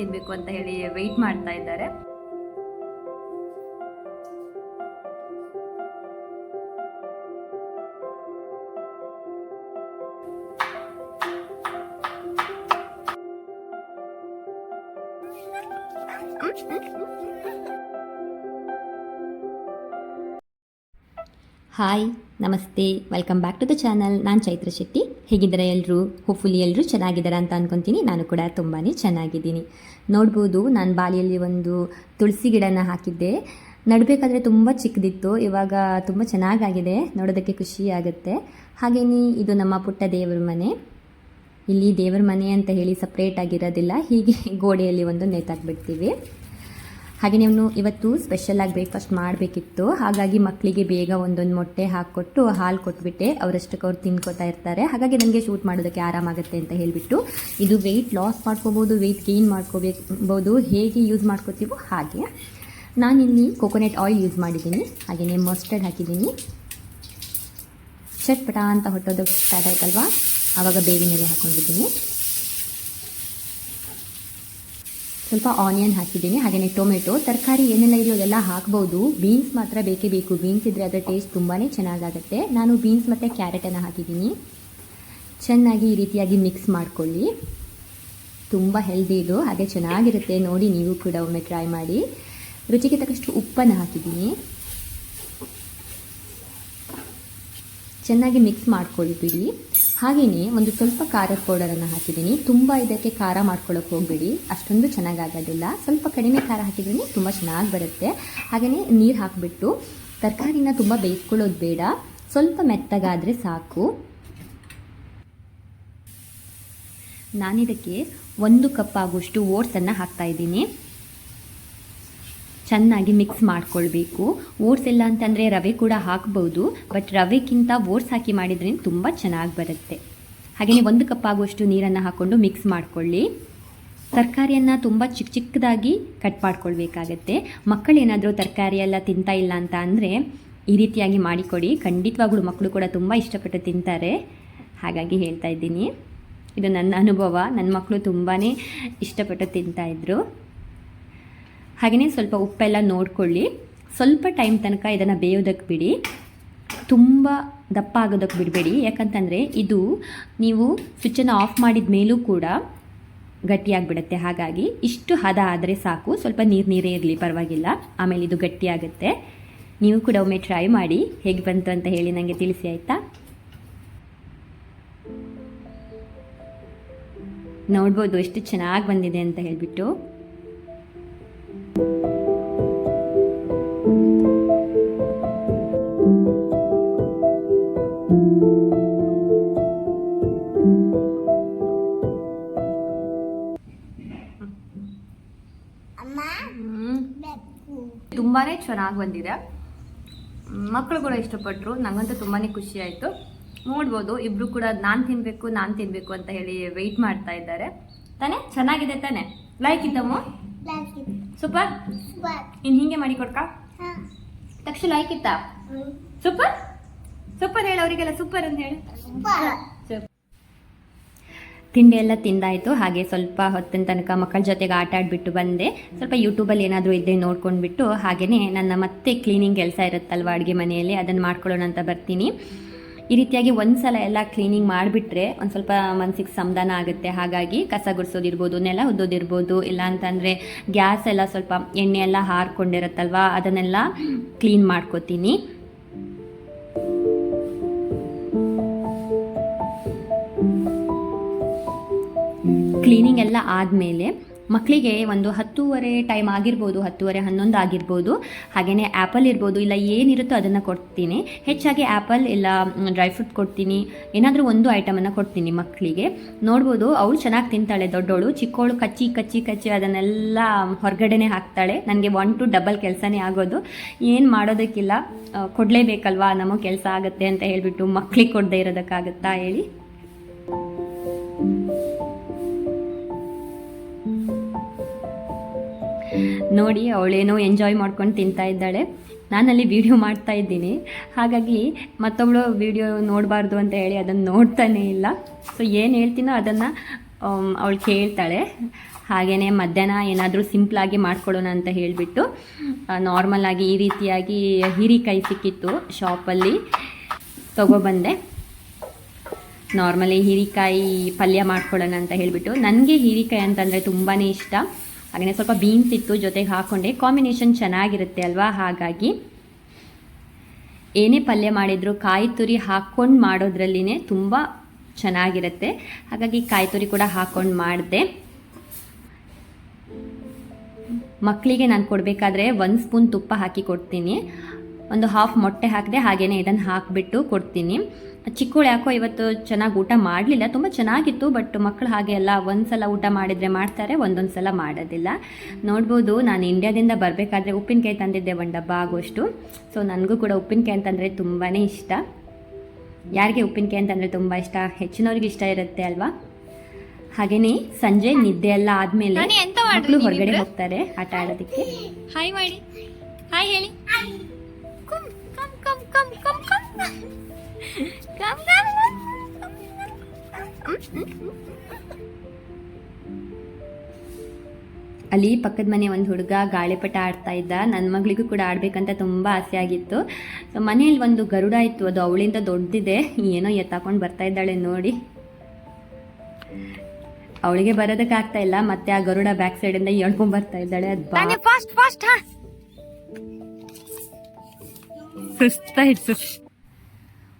ತಿನ್ಬೇಕು ಅಂತ ಹೇಳಿ ವೆಯ್ಟ್ ಮಾಡ್ತಾ ಇದ್ದಾರೆ. ಹಾಯ್ ನಮಸ್ತೆ. Welcome back to the channel ನಾನು ಚೈತ್ರ ಶೆಟ್ಟಿ. ಹೇಗಿದ್ದಾರೆ ಎಲ್ಲರೂ ಹೋಪ್ಫುಲಿ ಎಲ್ಲರೂ ಚೆನ್ನಾಗಿದ್ದಾರೆ ಅಂತ ಅನ್ಕೊತೀನಿ. ನಾನು ಕೂಡ ತುಂಬಾ ಚೆನ್ನಾಗಿದ್ದೀನಿ. ನೋಡ್ಬೋದು, ನಾನು ಬಾಲಿಯಲ್ಲಿ ಒಂದು ತುಳಸಿ ಗಿಡನ ಹಾಕಿದ್ದೆ. ನಡಬೇಕಾದ್ರೆ ತುಂಬ ಚಿಕ್ಕದಿತ್ತು. ಇವಾಗ ತುಂಬ ಚೆನ್ನಾಗಾಗಿದೆ. ನೋಡೋದಕ್ಕೆ ಖುಷಿ ಆಗುತ್ತೆ. ಹಾಗೆಯೇ ಇದು ನಮ್ಮ ಪುಟ್ಟ ದೇವರ ಮನೆ. ಇಲ್ಲಿ ದೇವರ ಮನೆ ಅಂತ ಹೇಳಿ ಸಪ್ರೇಟ್ ಆಗಿರೋದಿಲ್ಲ. ಹೀಗೆ ಗೋಡೆಯಲ್ಲಿ ಒಂದು ನೇತಾಕ್ಬಿಡ್ತೀವಿ ಹಾಗೆ ಅವನು ಇವತ್ತು ಸ್ಪೆಷಲಾಗಿ ಬ್ರೇಕ್ಫಾಸ್ಟ್ ಮಾಡಬೇಕಿತ್ತು. ಹಾಗಾಗಿ ಮಕ್ಕಳಿಗೆ ಬೇಗ ಒಂದೊಂದು ಮೊಟ್ಟೆ ಹಾಕ್ಕೊಟ್ಟು ಹಾಲು ಕೊಟ್ಬಿಟ್ಟೆ. ಅವರಷ್ಟಕ್ಕೆ ಅವ್ರು ತಿನ್ಕೋತಾ ಇರ್ತಾರೆ. ಹಾಗಾಗಿ ನನಗೆ ಶೂಟ್ ಮಾಡೋದಕ್ಕೆ ಆರಾಮಾಗುತ್ತೆ ಅಂತ ಹೇಳಿಬಿಟ್ಟು ಇದು ವೆಯ್ಟ್ ಲಾಸ್ ಮಾಡ್ಕೋಬೋದು ವೆಯ್ಟ್ ಗೇನ್ ಮಾಡ್ಕೋಬೇಕು ಹೇಗೆ ಯೂಸ್ ಮಾಡ್ಕೋತೀವೋ ಹಾಗೆ. ನಾನಿಲ್ಲಿ ಕೋಕೋನಟ್ ಆಯಿಲ್ ಯೂಸ್ ಮಾಡಿದ್ದೀನಿ. ಹಾಗೆಯೇ ಮಸ್ಟರ್ಡ್ ಹಾಕಿದ್ದೀನಿ. ಚಟ್ಪಟ ಅಂತ ಹೊಟ್ಟೋದಕ್ಕೆ ಸ್ಟಾರ್ಟ್ ಆಯ್ತಲ್ವಾ? ಆವಾಗ ಬೇವಿನ ಎಲೆ ಹಾಕೊಂಡಿದ್ದೀನಿ ಸ್ವಲ್ಪ ಆನಿಯನ್ ಹಾಕಿದ್ದೀನಿ. ಹಾಗೆಯೇ ಟೊಮೆಟೊ ತರಕಾರಿ ಏನೆಲ್ಲ ಇದೆಯೋ ಅದೆಲ್ಲ ಹಾಕ್ಬೋದು. ಬೀನ್ಸ್ ಮಾತ್ರ ಬೇಕೇ ಬೇಕು. ಬೀನ್ಸ್ ಇದ್ದರೆ ಅದರ ಟೇಸ್ಟ್ ತುಂಬಾ ಚೆನ್ನಾಗಾಗುತ್ತೆ. ನಾನು ಬೀನ್ಸ್ ಮತ್ತು ಕ್ಯಾರೆಟನ್ನು ಹಾಕಿದ್ದೀನಿ. ಚೆನ್ನಾಗಿ ಈ ರೀತಿಯಾಗಿ ಮಿಕ್ಸ್ ಮಾಡ್ಕೊಳ್ಳಿ. ತುಂಬ ಹೆಲ್ದಿ ಇದು. ಹಾಗೆ ಚೆನ್ನಾಗಿರುತ್ತೆ. ನೋಡಿ, ನೀವು ಕೂಡ ಒಮ್ಮೆ ಟ್ರೈ ಮಾಡಿ. ರುಚಿಗೆ ತಕ್ಕಷ್ಟು ಉಪ್ಪನ್ನು ಹಾಕಿದ್ದೀನಿ. ಚೆನ್ನಾಗಿ ಮಿಕ್ಸ್ ಮಾಡ್ಕೊಳ್ಳಿ ಬಿಡಿ. ಹಾಗೆಯೇ ಒಂದು ಸ್ವಲ್ಪ ಖಾರದ ಪೌಡರನ್ನು ಹಾಕಿದ್ದೀನಿ. ತುಂಬ ಇದಕ್ಕೆ ಖಾರ ಮಾಡ್ಕೊಳ್ಳೋಕೆ ಹೋಗಬೇಡಿ. ಅಷ್ಟೊಂದು ಚೆನ್ನಾಗಾಗೋದಿಲ್ಲ ಸ್ವಲ್ಪ ಕಡಿಮೆ ಖಾರ ಹಾಕಿದ್ರೆ ತುಂಬ ಚೆನ್ನಾಗಿ ಬರುತ್ತೆ. ಹಾಗೆಯೇ ನೀರು ಹಾಕಿಬಿಟ್ಟು ತರಕಾರಿನ ತುಂಬ ಬೇಯಿಸ್ಕೊಳ್ಳೋದು ಬೇಡ. ಸ್ವಲ್ಪ ಮೆತ್ತಗಾದರೆ ಸಾಕು. ನಾನಿದಕ್ಕೆ ಒಂದು ಕಪ್ ಆಗುವಷ್ಟು ಓಟ್ಸನ್ನು ಹಾಕ್ತಾ ಇದ್ದೀನಿ. ಚೆನ್ನಾಗಿ ಮಿಕ್ಸ್ ಮಾಡ್ಕೊಳ್ಬೇಕು. ಓಟ್ಸ್ ಇಲ್ಲ ಅಂತಂದರೆ ರವೆ ಕೂಡ ಹಾಕ್ಬೋದು ಬಟ್ ರವೆಗಿಂತ ಓಟ್ಸ್ ಹಾಕಿ ಮಾಡಿದ್ರೆ ತುಂಬ ಚೆನ್ನಾಗಿ ಬರುತ್ತೆ. ಹಾಗೆಯೇ ಒಂದು ಕಪ್ ಆಗುವಷ್ಟು ನೀರನ್ನು ಹಾಕ್ಕೊಂಡು ಮಿಕ್ಸ್ ಮಾಡ್ಕೊಳ್ಳಿ. ತರಕಾರಿಯನ್ನು ತುಂಬ ಚಿಕ್ಕ ಚಿಕ್ಕದಾಗಿ ಕಟ್ ಮಾಡ್ಕೊಳ್ಬೇಕಾಗತ್ತೆ. ಮಕ್ಕಳೇನಾದರೂ ತರಕಾರಿ ಎಲ್ಲ ತಿಂತಾ ಇಲ್ಲ ಅಂತ ಅಂದರೆ ಈ ರೀತಿಯಾಗಿ ಮಾಡಿಕೊಡಿ. ಖಂಡಿತವಾಗ್ಲೂ ಮಕ್ಕಳು ಕೂಡ ತುಂಬ ಇಷ್ಟಪಟ್ಟು ತಿಂತಾರೆ. ಹಾಗಾಗಿ ಹೇಳ್ತಾ ಇದ್ದೀನಿ. ಇದು ನನ್ನ ಅನುಭವ. ನನ್ನ ಮಕ್ಕಳು ತುಂಬಾ ಇಷ್ಟಪಟ್ಟು ತಿಂತಾಯಿದ್ರು ಹಾಗೆಯೇ ಸ್ವಲ್ಪ ಉಪ್ಪೆಲ್ಲ ನೋಡ್ಕೊಳ್ಳಿ. ಸ್ವಲ್ಪ ಟೈಮ್ ತನಕ ಇದನ್ನು ಬೇಯೋದಕ್ಕೆ ಬಿಡಿ. ತುಂಬ ದಪ್ಪ ಆಗೋದಕ್ಕೆ ಬಿಡಬೇಡಿ. ಯಾಕಂತಂದರೆ ಇದು ನೀವು ಸ್ವಿಚ್ಚನ್ನು ಆಫ್ ಮಾಡಿದ ಮೇಲೂ ಕೂಡ ಗಟ್ಟಿಯಾಗಿಬಿಡುತ್ತೆ. ಹಾಗಾಗಿ ಇಷ್ಟು ಹದ ಆದರೆ ಸಾಕು. ಸ್ವಲ್ಪ ನೀರು ನೀರೇ ಇರಲಿ, ಪರವಾಗಿಲ್ಲ. ಆಮೇಲೆ ಇದು ಗಟ್ಟಿಯಾಗುತ್ತೆ. ನೀವು ಕೂಡ ಒಮ್ಮೆ ಟ್ರೈ ಮಾಡಿ ಹೇಗೆ ಬಂತು ಅಂತ ಹೇಳಿ ನನಗೆ ತಿಳಿಸಿ ಆಯಿತಾ? ನೋಡ್ಬೋದು ಎಷ್ಟು ಚೆನ್ನಾಗಿ ಬಂದಿದೆ ಅಂತ ಹೇಳಿಬಿಟ್ಟು. ತುಂಬಾ ಚೆನ್ನಾಗಿ ಬಂದಿದೆ. ಮಕ್ಕಳು ಕೂಡ ಇಷ್ಟಪಟ್ಟರು ನನಗಂತೂ ತುಂಬಾ ಖುಷಿ ಆಯಿತು. ನೋಡ್ಬೋದು ಇಬ್ರು ಕೂಡ ನಾನು ತಿನ್ಬೇಕು ನಾನು ತಿನ್ಬೇಕು ಅಂತ ಹೇಳಿ ವೆಯ್ಟ್ ಮಾಡ್ತಾ ಇದ್ದಾರೆ. ತಾನೇ ಚೆನ್ನಾಗಿದೆ ತಾನೇ? ಲೈಕ್ ಇದ್ದಮ್ಮ ಸೂಪರ್ ಇನ್ನು ಹಿಂಗೆ ಮಾಡಿ ಕೊಡ್ಕ? ತಕ್ಷಣ ಲೈಕ್ ಇತ್ತಾ ಸೂಪರ್ ಸೂಪರ್ ಹೇಳು ಅವರಿಗೆಲ್ಲ ಸೂಪರ್ ಅಂತ ಹೇಳಿ. ತಿಂಡಿ ಎಲ್ಲ ತಿಂದಾಯಿತು. ಹಾಗೆ ಸ್ವಲ್ಪ ಹೊತ್ತಿನ ತನಕ ಮಕ್ಕಳ ಜೊತೆಗೆ ಆಟ ಆಡ್ಬಿಟ್ಟು ಬಂದೆ. ಸ್ವಲ್ಪ ಯೂಟ್ಯೂಬಲ್ಲಿ ಏನಾದರೂ ಇದ್ದೇ ನೋಡ್ಕೊಂಡ್ಬಿಟ್ಟು ಹಾಗೆಯೇ ನನ್ನ ಮತ್ತೆ ಕ್ಲೀನಿಂಗ್ ಕೆಲಸ ಇರುತ್ತಲ್ವ ಅಡುಗೆ ಮನೆಯಲ್ಲಿ, ಅದನ್ನು ಮಾಡ್ಕೊಳ್ಳೋಣ ಅಂತ ಬರ್ತೀನಿ. ಈ ರೀತಿಯಾಗಿ ಒಂದ್ಸಲ ಎಲ್ಲ ಕ್ಲೀನಿಂಗ್ ಮಾಡಿಬಿಟ್ರೆ ಒಂದು ಸ್ವಲ್ಪ ಮನಸ್ಸಿಗೆ ಸಮಾಧಾನ ಆಗುತ್ತೆ. ಹಾಗಾಗಿ ಕಸ ಗುಡಿಸೋದಿರ್ಬೋದು, ನೆಲ ಉದ್ದೋದಿರ್ಬೋದು, ಇಲ್ಲ ಅಂತಂದರೆ ಗ್ಯಾಸ್ ಎಲ್ಲ ಸ್ವಲ್ಪ ಎಣ್ಣೆ ಎಲ್ಲ ಹಾರ್ಕೊಂಡಿರುತ್ತಲ್ವ, ಅದನ್ನೆಲ್ಲ ಕ್ಲೀನ್ ಮಾಡ್ಕೋತೀನಿ. ಕ್ಲೀನಿಂಗ್ ಎಲ್ಲ ಆದಮೇಲೆ ಮಕ್ಕಳಿಗೆ ಒಂದು ಹತ್ತೂವರೆ ಟೈಮ್ ಆಗಿರ್ಬೋದು, ಹತ್ತುವರೆ ಹನ್ನೊಂದು ಆಗಿರ್ಬೋದು ಹಾಗೆಯೇ ಆ್ಯಪಲ್ ಇರ್ಬೋದು, ಇಲ್ಲ ಏನಿರುತ್ತೋ ಅದನ್ನು ಕೊಡ್ತೀನಿ. ಹೆಚ್ಚಾಗಿ ಆ್ಯಪಲ್ ಇಲ್ಲ ಡ್ರೈ ಫ್ರೂಟ್ ಕೊಡ್ತೀನಿ. ಏನಾದರೂ ಒಂದು ಐಟಮನ್ನು ಕೊಡ್ತೀನಿ ಮಕ್ಕಳಿಗೆ ನೋಡ್ಬೋದು, ಅವಳು ಚೆನ್ನಾಗಿ ತಿಂತಾಳೆ, ದೊಡ್ಡವಳು ಚಿಕ್ಕವಳು ಕಚ್ಚಿ ಕಚ್ಚಿ ಕಚ್ಚಿ ಅದನ್ನೆಲ್ಲ ಹೊರಗಡೆನೆ ಹಾಕ್ತಾಳೆ. ನನಗೆ ಒನ್ ಟು ಡಬಲ್ ಕೆಲಸನೇ ಆಗೋದು. ಏನು ಮಾಡೋದಕ್ಕಿಲ್ಲ. ಕೊಡಲೇಬೇಕಲ್ವಾ? ನಮಗೆ ಕೆಲಸ ಆಗುತ್ತೆ ಅಂತ ಹೇಳಿಬಿಟ್ಟು ಮಕ್ಕಳಿಗೆ ಕೊಡದೇ ಇರೋದಕ್ಕಾಗುತ್ತಾ ಹೇಳಿ. ನೋಡಿ, ಅವಳೇನೋ ಎಂಜಾಯ್ ಮಾಡ್ಕೊಂಡು ತಿಂತಾ ಇದ್ದಾಳೆ. ನಾನಲ್ಲಿ ವಿಡಿಯೋ ಮಾಡ್ತಾ ಇದ್ದೀನಿ. ಹಾಗಾಗಿ ಮತ್ತೊಬ್ಬಳು ವಿಡಿಯೋ ನೋಡಬಾರ್ದು ಅಂತ ಹೇಳಿ ಅದನ್ನು ನೋಡ್ತಾನೇ ಇಲ್ಲ. ಸೊ ಏನು ಹೇಳ್ತೀನೋ ಅದನ್ನು ಅವಳು ಕೇಳ್ತಾಳೆ. ಹಾಗೆಯೇ ಮಧ್ಯಾಹ್ನ ಏನಾದರೂ ಸಿಂಪ್ಲಾಗಿ ಮಾಡ್ಕೊಳ್ಳೋಣ ಅಂತ ಹೇಳಿಬಿಟ್ಟು ನಾರ್ಮಲಾಗಿ ಈ ರೀತಿಯಾಗಿ ಹೀರಿಕಾಯಿ ಸಿಕ್ಕಿತ್ತು ಶಾಪಲ್ಲಿ ತೊಗೊಬಂದೆ ನಾರ್ಮಲಿ ಹೀರಿಕಾಯಿ ಪಲ್ಯ ಮಾಡ್ಕೊಳ್ಳೋಣ ಅಂತ ಹೇಳಿಬಿಟ್ಟು. ನನಗೆ ಹೀರಿಕಾಯಿ ಅಂತಂದರೆ ತುಂಬಾ ಇಷ್ಟ. ಹಾಗೆಯೇ ಸ್ವಲ್ಪ ಬೀನ್ಸ್ ಇತ್ತು ಜೊತೆಗೆ ಹಾಕ್ಕೊಂಡೆ ಕಾಂಬಿನೇಷನ್ ಚೆನ್ನಾಗಿರುತ್ತೆ ಅಲ್ವಾ? ಹಾಗಾಗಿ ಏನೇ ಪಲ್ಯ ಮಾಡಿದರೂ ಕಾಯಿ ತುರಿ ಹಾಕ್ಕೊಂಡು ಮಾಡೋದ್ರಲ್ಲಿನೇ ತುಂಬ ಚೆನ್ನಾಗಿರುತ್ತೆ. ಹಾಗಾಗಿ ಕಾಯಿ ತುರಿ ಕೂಡ ಹಾಕ್ಕೊಂಡು ಮಾಡಿದೆ. ಮಕ್ಕಳಿಗೆ ನಾನು ಕೊಡಬೇಕಾದ್ರೆ ಒಂದು ಸ್ಪೂನ್ ತುಪ್ಪ ಹಾಕಿ ಕೊಡ್ತೀನಿ. ಒಂದು ಹಾಫ್ ಮೊಟ್ಟೆ ಹಾಕಿದೆ ಹಾಗೆಯೇ ಇದನ್ನು ಹಾಕಿಬಿಟ್ಟು ಕೊಡ್ತೀನಿ. ಚಿಕ್ಕಳು ಯಾಕೋ ಇವತ್ತು ಚೆನ್ನಾಗಿ ಊಟ ಮಾಡಲಿಲ್ಲ. ತುಂಬ ಚೆನ್ನಾಗಿತ್ತು ಬಟ್ ಮಕ್ಕಳು ಹಾಗೆ ಎಲ್ಲ ಒಂದು ಸಲ ಊಟ ಮಾಡಿದರೆ ಮಾಡ್ತಾರೆ ಒಂದೊಂದು ಸಲ ಮಾಡೋದಿಲ್ಲ. ನೋಡ್ಬೋದು ನಾನು ಇಂಡ್ಯಾದಿಂದ ಬರಬೇಕಾದ್ರೆ ಉಪ್ಪಿನಕಾಯಿ ತಂದಿದ್ದೆ ಒಂದು ಡಬ್ಬ ಆಗೋಷ್ಟು. ಸೊ ನನಗೂ ಕೂಡ ಉಪ್ಪಿನಕಾಯಿ ಅಂತಂದರೆ ತುಂಬಾ ಇಷ್ಟ. ಯಾರಿಗೆ ಉಪ್ಪಿನಕಾಯಿ ಅಂತಂದರೆ ತುಂಬ ಇಷ್ಟ? ಹೆಚ್ಚಿನವ್ರಿಗೆ ಇಷ್ಟ ಇರುತ್ತೆ ಅಲ್ವಾ? ಹಾಗೇನೆ ಸಂಜೆ ನಿದ್ದೆ ಎಲ್ಲ ಆದಮೇಲೆ ಮಕ್ಕಳು ಹೊರಗಡೆ ಹೋಗ್ತಾರೆ ಆಟ ಆಡೋದಕ್ಕೆ. ಹಾಯ್ ಮಾಡಿ ಹಾಯ್ ಹೇಳಿ. Come, come. come, come, come ಅಲ್ಲಿ ಪಕ್ಕದ ಮನೆ ಒಂದು ಹುಡುಗ ಗಾಳಿಪಟ ಆಡ್ತಾ ಇದ್ದ. ನನ್ನ ಮಗಳಿಗೂ ಕೂಡ ಆಡ್ಬೇಕಂತ ತುಂಬ ಆಸೆ ಆಗಿತ್ತು. ಸೊ ಮನೆಯಲ್ಲಿ ಒಂದು ಗರುಡ ಇತ್ತು. ಅದು ಅವಳಿಂದ ದೊಡ್ಡದಿದೆ ಏನೋ ಎತ್ತಾಕೊಂಡು ಬರ್ತಾ ಇದ್ದಾಳೆ ನೋಡಿ. ಅವಳಿಗೆ ಬರೋದಕ್ಕಾಗ್ತಾ ಇಲ್ಲ. ಮತ್ತೆ ಆ ಗರುಡ ಬ್ಯಾಕ್ ಸೈಡಿಂದ ಹೇಳ್ಕೊಂಡ್ ಬರ್ತಾ ಇದ್ದಾಳೆ. ಅದು ಫಾಸ್ಟ್ ಹಾ ಸುಸ್ತಾಯ್ತು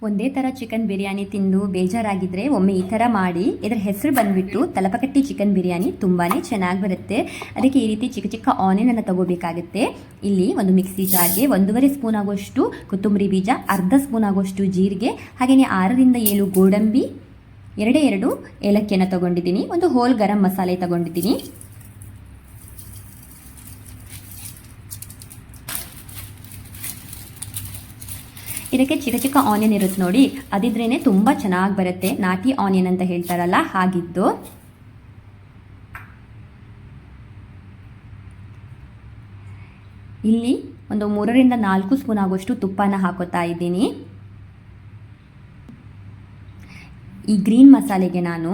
ಒಂದೇ ಥರ ಚಿಕನ್ ಬಿರಿಯಾನಿ ತಿಂದು ಬೇಜಾರಾಗಿದ್ರೆ ಒಮ್ಮೆ ಈ ಥರ ಮಾಡಿ. ಇದರ ಹೆಸರು ಬಂದುಬಿಟ್ಟು ತಲಪಕಟ್ಟಿ ಚಿಕನ್ ಬಿರಿಯಾನಿ ತುಂಬಾನೇ ಚೆನ್ನಾಗಿ ಬರುತ್ತೆ. ಅದಕ್ಕೆ ಈ ರೀತಿ ಚಿಕ್ಕ ಚಿಕ್ಕ ಆನಿಯನನ್ನು ತಗೋಬೇಕಾಗುತ್ತೆ. ಇಲ್ಲಿ ಒಂದು ಮಿಕ್ಸಿ ಜಾರ್ಗೆ ಒಂದೂವರೆ ಸ್ಪೂನ್ ಆಗೋಷ್ಟು ಕೊತ್ತಂಬರಿ ಬೀಜ, ಅರ್ಧ ಸ್ಪೂನ್ ಆಗೋಷ್ಟು ಜೀರಿಗೆ ಹಾಗೆಯೇ ಆರರಿಂದ ಏಳು ಗೋಡಂಬಿ, ಎರಡೇ ಎರಡು ಏಲಕ್ಕಿಯನ್ನು ತಗೊಂಡಿದ್ದೀನಿ. ಒಂದು ಹೋಲ್ ಗರಂ ಮಸಾಲೆ ತಗೊಂಡಿದ್ದೀನಿ. ಇದಕ್ಕೆ ಚಿಕ್ಕ ಚಿಕ್ಕ ಆನಿಯನ್ ಇರುತ್ತೆ ನೋಡಿ. ಅದಿದ್ರೇ ತುಂಬ ಚೆನ್ನಾಗಿ ಬರುತ್ತೆ. ನಾಟಿ ಆನಿಯನ್ ಅಂತ ಹೇಳ್ತಾರಲ್ಲ, ಹಾಗಿದ್ದು. ಇಲ್ಲಿ ಒಂದು ಮೂರರಿಂದ ನಾಲ್ಕು ಸ್ಪೂನ್ ಆಗುವಷ್ಟು ತುಪ್ಪನ ಹಾಕೋತಾ ಇದ್ದೀನಿ. ಈ ಗ್ರೀನ್ ಮಸಾಲೆಗೆ ನಾನು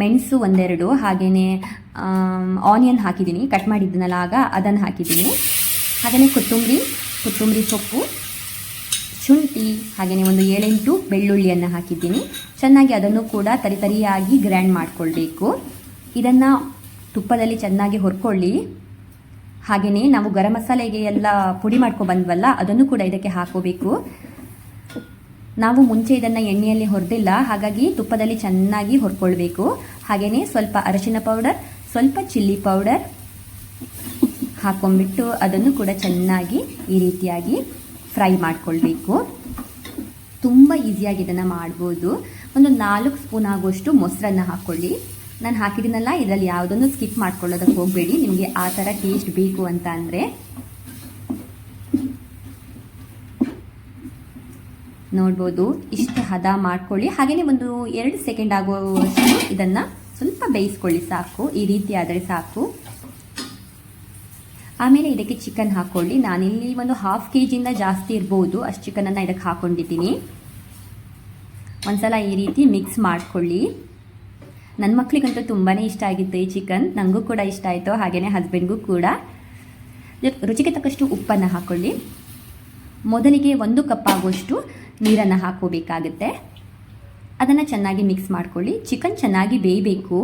ಮೆಣಸು ಒಂದೆರಡು ಹಾಗೆಯೇ ಆನಿಯನ್ ಹಾಕಿದ್ದೀನಿ. ಕಟ್ ಮಾಡಿದ್ದನಲ್ಲ ಆಗ ಅದನ್ನು ಹಾಕಿದ್ದೀನಿ. ಹಾಗೆಯೇ ಕೊತ್ತಂಬರಿ ಕೊತ್ತಂಬರಿ ಸೊಪ್ಪು. ಶುಂಠಿ ಹಾಗೆಯೇ ಒಂದು ಏಳೆಂಟು ಬೆಳ್ಳುಳ್ಳಿಯನ್ನು ಹಾಕಿದ್ದೀನಿ. ಚೆನ್ನಾಗಿ ಅದನ್ನು ಕೂಡ ತರಿತರಿಯಾಗಿ ಗ್ರ್ಯಾಂಡ್ ಮಾಡಿಕೊಳ್ಬೇಕು. ಇದನ್ನು ತುಪ್ಪದಲ್ಲಿ ಚೆನ್ನಾಗಿ ಹೊರ್ಕೊಳ್ಳಿ. ಹಾಗೆಯೇ ನಾವು ಗರಂ ಮಸಾಲೆಗೆ ಎಲ್ಲ ಪುಡಿ ಮಾಡ್ಕೊ ಬಂದ್ವಲ್ಲ, ಅದನ್ನು ಕೂಡ ಇದಕ್ಕೆ ಹಾಕೋಬೇಕು. ನಾವು ಮುಂಚೆ ಇದನ್ನು ಎಣ್ಣೆಯಲ್ಲಿ ಹೊರದಿಲ್ಲ, ಹಾಗಾಗಿ ತುಪ್ಪದಲ್ಲಿ ಚೆನ್ನಾಗಿ ಹೊರ್ಕೊಳ್ಬೇಕು. ಹಾಗೆಯೇ ಸ್ವಲ್ಪ ಅರಶಿನ ಪೌಡರ್, ಸ್ವಲ್ಪ ಚಿಲ್ಲಿ ಪೌಡರ್ ಹಾಕೊಂಡ್ಬಿಟ್ಟು ಅದನ್ನು ಕೂಡ ಚೆನ್ನಾಗಿ ಈ ರೀತಿಯಾಗಿ ಫ್ರೈ ಮಾಡ್ಕೊಳ್ಬೇಕು. ತುಂಬ ಈಸಿಯಾಗಿ ಇದನ್ನು ಮಾಡ್ಬೋದು. ಒಂದು ನಾಲ್ಕು ಸ್ಪೂನ್ ಆಗುವಷ್ಟು ಮೊಸರನ್ನು ಹಾಕ್ಕೊಳ್ಳಿ. ನಾನು ಹಾಕಿದ್ದೀನಲ್ಲ, ಇದರಲ್ಲಿ ಯಾವುದನ್ನು ಸ್ಕಿಪ್ ಮಾಡ್ಕೊಳ್ಳೋದಕ್ಕೆ ಹೋಗಬೇಡಿ. ನಿಮಗೆ ಆ ಥರ ಟೇಸ್ಟ್ ಬೇಕು ಅಂತ ಅಂದರೆ. ನೋಡ್ಬೋದು, ಇಷ್ಟು ಹದ ಮಾಡ್ಕೊಳ್ಳಿ. ಹಾಗೆಯೇ ಒಂದು ಎರಡು ಸೆಕೆಂಡ್ ಆಗುವಷ್ಟು ಇದನ್ನು ಸ್ವಲ್ಪ ಬೇಯಿಸ್ಕೊಳ್ಳಿ ಸಾಕು. ಈ ರೀತಿ ಆದರೆ ಸಾಕು. ಆಮೇಲೆ ಇದಕ್ಕೆ ಚಿಕನ್ ಹಾಕ್ಕೊಳ್ಳಿ ನಾನಿಲ್ಲಿ ಒಂದು ಹಾಫ್ ಕೆ ಜಿಯಿಂದ ಜಾಸ್ತಿ ಇರ್ಬೋದು. ಅಷ್ಟು ಚಿಕನನ್ನು ಇದಕ್ಕೆ ಹಾಕ್ಕೊಂಡಿದ್ದೀನಿ ಒಂದ್ಸಲ ಈ ರೀತಿ ಮಿಕ್ಸ್ ಮಾಡ್ಕೊಳ್ಳಿ. ನನ್ನ ಮಕ್ಕಳಿಗಂತೂ ತುಂಬಾ ಇಷ್ಟ ಆಗಿತ್ತು ಈ ಚಿಕನ್ ನನಗೂ ಕೂಡ ಇಷ್ಟ ಆಯಿತು. ಹಾಗೆಯೇ ಹಸ್ಬೆಂಡ್ಗೂ ಕೂಡ. ರುಚಿಗೆ ತಕ್ಕಷ್ಟು ಉಪ್ಪನ್ನು ಹಾಕ್ಕೊಳ್ಳಿ ಮೊದಲಿಗೆ ಒಂದು ಕಪ್ ಆಗುವಷ್ಟು ನೀರನ್ನು ಹಾಕೋಬೇಕಾಗುತ್ತೆ ಅದನ್ನು ಚೆನ್ನಾಗಿ ಮಿಕ್ಸ್ ಮಾಡ್ಕೊಳ್ಳಿ. ಚಿಕನ್ ಚೆನ್ನಾಗಿ ಬೇಯಬೇಕು.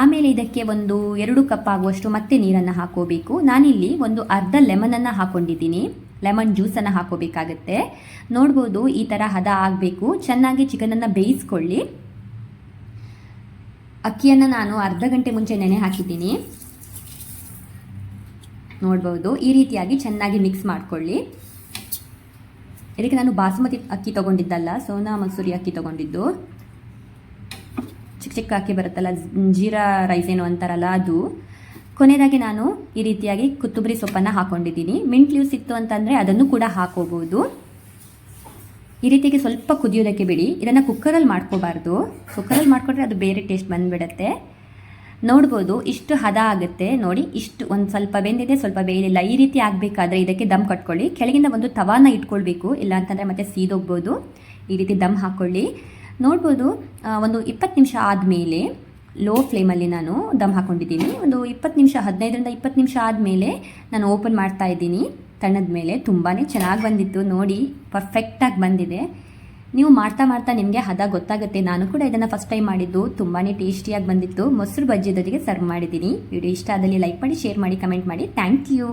ಆಮೇಲೆ ಇದಕ್ಕೆ ಒಂದು ಎರಡು ಕಪ್ ಆಗುವಷ್ಟು ಮತ್ತೆ ನೀರನ್ನು ಹಾಕೋಬೇಕು. ನಾನಿಲ್ಲಿ ಒಂದು ಅರ್ಧ ಲೆಮನನ್ನು ಹಾಕೊಂಡಿದ್ದೀನಿ. ಲೆಮನ್ ಜ್ಯೂಸನ್ನು ಹಾಕೋಬೇಕಾಗತ್ತೆ. ನೋಡ್ಬೋದು ಈ ಥರ ಹದ ಆಗಬೇಕು. ಚೆನ್ನಾಗಿ ಚಿಕನನ್ನು ಬೇಯಿಸ್ಕೊಳ್ಳಿ. ಅಕ್ಕಿಯನ್ನು ನಾನು ಅರ್ಧ ಗಂಟೆ ಮುಂಚೆ ನೆನೆ ಹಾಕಿದ್ದೀನಿ. ನೋಡ್ಬೋದು ಈ ರೀತಿಯಾಗಿ ಚೆನ್ನಾಗಿ ಮಿಕ್ಸ್ ಮಾಡ್ಕೊಳ್ಳಿ. ಇದಕ್ಕೆ ನಾನು ಬಾಸುಮತಿ ಅಕ್ಕಿ ತೊಗೊಂಡಿದ್ದಲ್ಲ, ಸೋನಾ ಮಸೂರಿ ಅಕ್ಕಿ ತೊಗೊಂಡಿದ್ದು. ಚಿಕ್ಕ ಚಿಕ್ಕ ಅಕ್ಕಿ ಬರುತ್ತಲ್ಲ, ಜೀರಾ ರೈಸ್ ಏನು ಅಂತಾರಲ್ಲ ಅದು. ಕೊನೆಯದಾಗಿ ನಾನು ಈ ರೀತಿಯಾಗಿ ಕೊತ್ತಂಬರಿ ಸೊಪ್ಪನ್ನು ಹಾಕೊಂಡಿದ್ದೀನಿ. ಮಿಂಟ್ ಲೀವ್ಸ್ ಇತ್ತು ಅಂತಂದರೆ ಅದನ್ನು ಕೂಡ ಹಾಕೋಬೋದು ಈ ರೀತಿಯಾಗಿ ಸ್ವಲ್ಪ ಕುದಿಯೋದಕ್ಕೆ ಬಿಡಿ. ಇದನ್ನು ಕುಕ್ಕರಲ್ಲಿ ಮಾಡ್ಕೋಬಾರ್ದು. ಕುಕ್ಕರಲ್ಲಿ ಮಾಡ್ಕೊಂಡ್ರೆ ಅದು ಬೇರೆ ಟೇಸ್ಟ್ ಬಂದುಬಿಡತ್ತೆ. ನೋಡ್ಬೋದು, ಇಷ್ಟು ಹದ ಆಗುತ್ತೆ. ನೋಡಿ, ಇಷ್ಟು ಒಂದು ಸ್ವಲ್ಪ ಬೆಂದಿದೆ, ಸ್ವಲ್ಪ ಬೇಯಲಿಲ್ಲ. ಈ ರೀತಿ ಆಗಬೇಕಾದ್ರೆ ಇದಕ್ಕೆ ದಮ್ ಕಟ್ಕೊಳ್ಳಿ. ಕೆಳಗಿಂದ ಒಂದು ತವಾನ ಇಟ್ಕೊಳ್ಬೇಕು. ಇಲ್ಲ ಅಂತಂದರೆ ಮತ್ತೆ ಸೀದೋಗ್ಬೋದು. ಈ ರೀತಿ ದಮ್ ಹಾಕ್ಕೊಳ್ಳಿ ನೋಡ್ಬೋದು ಒಂದು ಇಪ್ಪತ್ತು ನಿಮಿಷ ಆದಮೇಲೆ ಲೋ ಫ್ಲೇಮಲ್ಲಿ ನಾನು ದಮ್ ಹಾಕೊಂಡಿದ್ದೀನಿ. ಒಂದು ಇಪ್ಪತ್ತು ನಿಮಿಷ, ಹದಿನೈದರಿಂದ ಇಪ್ಪತ್ತು ನಿಮಿಷ ಆದಮೇಲೆ ನಾನು ಓಪನ್ ಮಾಡ್ತಾ ಇದ್ದೀನಿ. ತಣ್ಣದ ಮೇಲೆ ತುಂಬಾ ಚೆನ್ನಾಗಿ ಬಂದಿತ್ತು. ನೋಡಿ ಪರ್ಫೆಕ್ಟಾಗಿ ಬಂದಿದೆ. ನೀವು ಮಾಡ್ತಾ ಮಾಡ್ತಾ ನಿಮಗೆ ಹದ ಗೊತ್ತಾಗುತ್ತೆ. ನಾನು ಕೂಡ ಇದನ್ನು ಫಸ್ಟ್ ಟೈಮ್ ಮಾಡಿದ್ದು. ತುಂಬಾ ಟೇಸ್ಟಿಯಾಗಿ ಬಂದಿತ್ತು. ಮೊಸರು ಬಜ್ಜಿ ಜೊತೆಗೆ ಸರ್ವ್ ಮಾಡಿದ್ದೀನಿ. ವಿಡಿಯೋ ಇಷ್ಟ ಆದಲ್ಲಿ ಲೈಕ್ ಮಾಡಿ ಶೇರ್ ಮಾಡಿ ಕಮೆಂಟ್ ಮಾಡಿ. Thank you